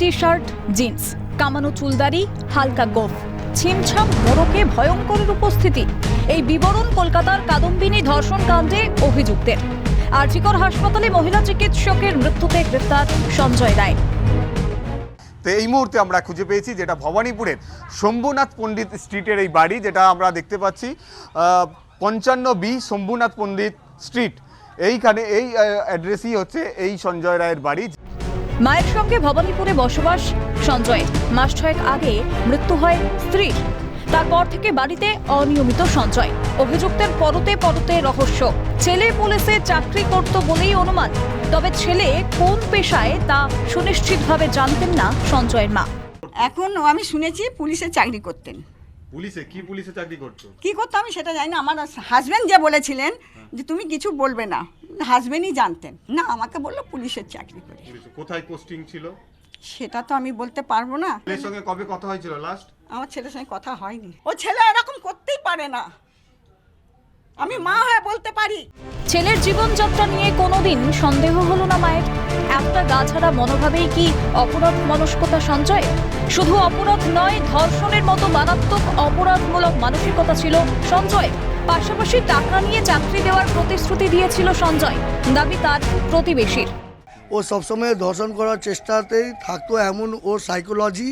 T shirt jeans, কামানো চুলদারি, হালকা গোফ। ছিমছাম মোড়কে ভয়ঙ্করের উপস্থিতি। এই বিবরণ কলকাতার কাদম্বিনী ধর্ষণ কাণ্ডে অভিযুক্তের। আরজিকর হাসপাতালে মহিলা চিকিৎসকের মৃত্যুতে গ্রেফতার সঞ্জয় রায়। তো এই মুহূর্তে আমরা খুঁজে পেয়েছি যেটা ভবানীপুরের শম্ভুনাথ পণ্ডিত স্ট্রিটের এই বাড়ি, যেটা আমরা দেখতে পাচ্ছি পঞ্চান্ন বি শম্ভুনাথ পণ্ডিত স্ট্রিট। এইখানে এই অ্যাড্রেসই হচ্ছে এই সঞ্জয় রায়ের বাড়ি। মায়ের সঙ্গে ভবানীপুরে বসবাস সঞ্জয়ের মাস ছয়েক আগে মৃত্যু হয় স্ত্রীর। তারপর থেকে বাড়িতে অনিয়মিত সঞ্চয় অভিযুক্তের পরতে পরতে রহস্য। ছেলে পুলিশে চাকরি করত বলেই অনুমান। তবে ছেলে কোন পেশায় তা সুনিশ্চিতভাবে জানতেন না সঞ্জয়ের মা। এখন আমি শুনেছি পুলিশে চাকরি করতেন। পুলিশে? কি পুলিশে চাকরি করতো? কি করতো আমি সেটা জানি না। আমার হাজব্যান্ড যে বলেছিলেন যে তুমি কিছু বলবে না। হাজব্যান্ডই জানতেন। না আমাকে বলল পুলিশের চাকরি করি। কোথায় পোস্টিং ছিল? সেটা তো আমি বলতে পারব না। ছেলের সঙ্গে কবে কথা হয়েছিল লাস্ট আমার ছেলের সঙ্গে কথা হয়নি। ও ছেলে এরকম করতেই পারে না। আমি মা হয়ে বলতে পারি। ছেলের জীবনযাত্রা নিয়ে কোনোদিন সন্দেহ হলো না মায়ের। একটা গা ছাড়া মনোভাবেই কি অপরাধ মনস্কতা সঞ্চয়? শুধু অপরাধ নয় ধর্ষণের মতো মারাত্মক অপরাধমূলক মানসিকতা ছিল সঞ্জয় পাশাপাশি টাকা নিয়ে চাকরি দেওয়ার প্রতিশ্রুতি দিয়েছিল সঞ্জয়। দাবি তার প্রতিবেশীর। ও সবসময় ধর্ষণ করার চেষ্টাতেই থাকতো, এমন ও সাইকোলজি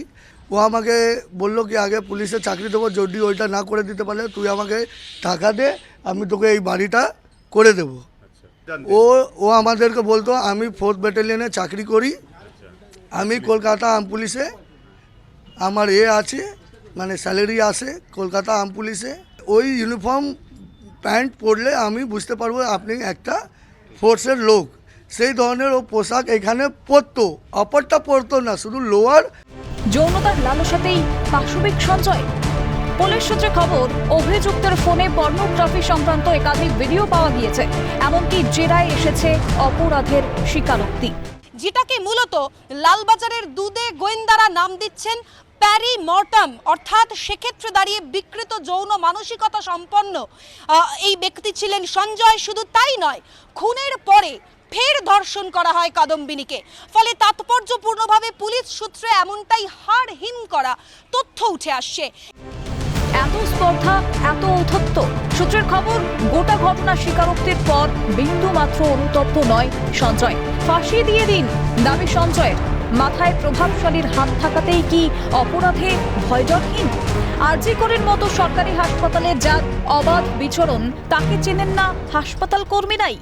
ও আমাকে বলল কি, আগে পুলিশে চাকরি দেবো, যদি ওইটা না করে দিতে পারলে তুই আমাকে টাকা দে, আমি তোকে এই বাড়িটা করে দেব। ও ও আমাদেরকে বলতো, আমি ফোর্থ ব্যাটালিয়নে চাকরি করি, আমি কলকাতা আম পুলিশে আমার এ আছে মানে স্যালারি আছে কলকাতা আম পুলিশে ওই ইউনিফর্ম প্যান্ট পরলে আমি বুঝতে পারব আপনি একটা ফোর্সের লোক। সেই ধরনের ও পোশাক এখানে পরতো। অপরটা পরতো না শুধু লোয়ার। যৌনতার লালসাতেই পাশবিক সঞ্চয়। পুলিশ সূত্রে খবর অভিযুক্তের ফোনে পর্নোগ্রাফি সংক্রান্ত একাধিক ভিডিও পাওয়া গিয়েছে। এমনকি জেরায় এসেছে অপরাধের স্বীকারোক্তি। যেটাকে মূলত লালবাজারের দুধে গোয়েন্দারা নাম দিচ্ছেন প্যারি মর্টাম, অর্থাৎ সেক্ষেত্রে দাঁড়িয়ে বিকৃত যৌন মানসিকতা সম্পন্ন এই ব্যক্তি ছিলেন সঞ্জয়। শুধু তাই নয়, খুনের পরে ফের ধর্ষণ করা হয় কাদম্বিনীকে। ফলে তাৎপর্যপূর্ণভাবে পুলিশ সূত্রে এমনটাই হাড় করা তথ্য উঠে আসছে। এত স্পর্ধা, এত ঔথত্য সূত্রের খবর, গোটা ঘটনা স্বীকারোক্তির পর বিন্দু মাত্র অনুতপ্ত নয় সঞ্জয়। ফাঁসি দিয়ে দিন দাবি সঞ্জয়ের। মাথায় প্রভাবশালীর হাত থাকাতেই কি অপরাধে ভয়জনহীন? আরজি করের মতো সরকারি হাসপাতালে যার অবাধ বিচরণ তাকে চেনেন না হাসপাতাল কর্মীরাই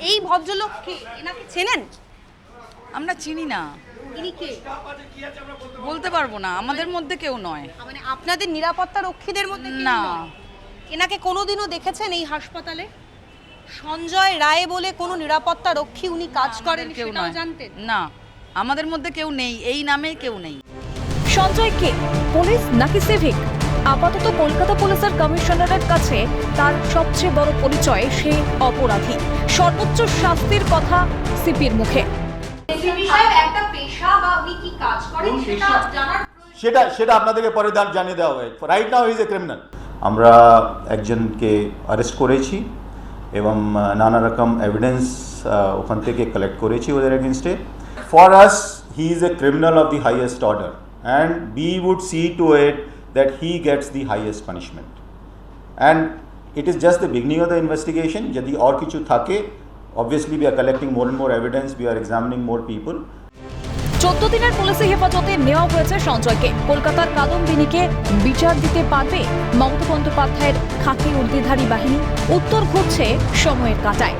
এই ভদ্রলোককে এনাকে চেনেন? আমরা চিনি না। ইনি কে? বলতে পারব না। আমাদের মধ্যে কেউ নয়। মানে আপনাদের নিরাপত্তা রক্ষীদের মধ্যে কেউ না। এনাকে কোনোদিনও দেখেছেন এই হাসপাতালে? সঞ্জয় রায় বলে কোনো নিরাপত্তা রক্ষী উনি কাজ করেন কেউ সেটাও জানতেন? না। আমাদের মধ্যে কেউ নেই এই নামে কেউ নেই। সঞ্জয় কে? পুলিশ নাকি সিভিক? আপাতত কলকাতা পুলিশের কমিশনারের কাছে তার সবচেয়ে বড় পরিচয় সে অপরাধী। সর্বোচ্চ শাস্তির কথা সিপির মুখে। একটা পেশা বা উনি কি কাজ করেন সেটা সেটা সেটা আপনাদেরকে পরে জানিয়ে দেওয়া হবে। Right now is a criminal আমরা একজনকে অ্যারেস্ট করেছি এবং নানা রকম এভিডেন্স ওখান থেকে কালেক্ট করেছি ওদের এগেনস্টে for us he is a criminal of the highest order and we would see to it that he gets the highest punishment and it is just the beginning of the investigation যদি আর কিছু থাকে obviously we are collecting more and more evidence we are examining more people চোদ্দ দিনের পুলিশি হেফাজতে নেওয়া হয়েছে সঞ্জয়কে। কলকাতার কাদম্বিনীকে বিচার দিতে পারবে মমতা বন্দ্যোপাধ্যায়ের খাকি উর্দিধারী বাহিনী। উত্তর ঘুরছে সময়ের কাটায়।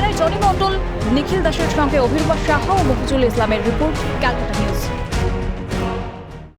ক্যামেরায় জনি মণ্ডল নিখিল দাসের সঙ্গে অভিনব সাহা ও মফিজুল ইসলামের রিপোর্ট ক্যালকাটা নিউজ।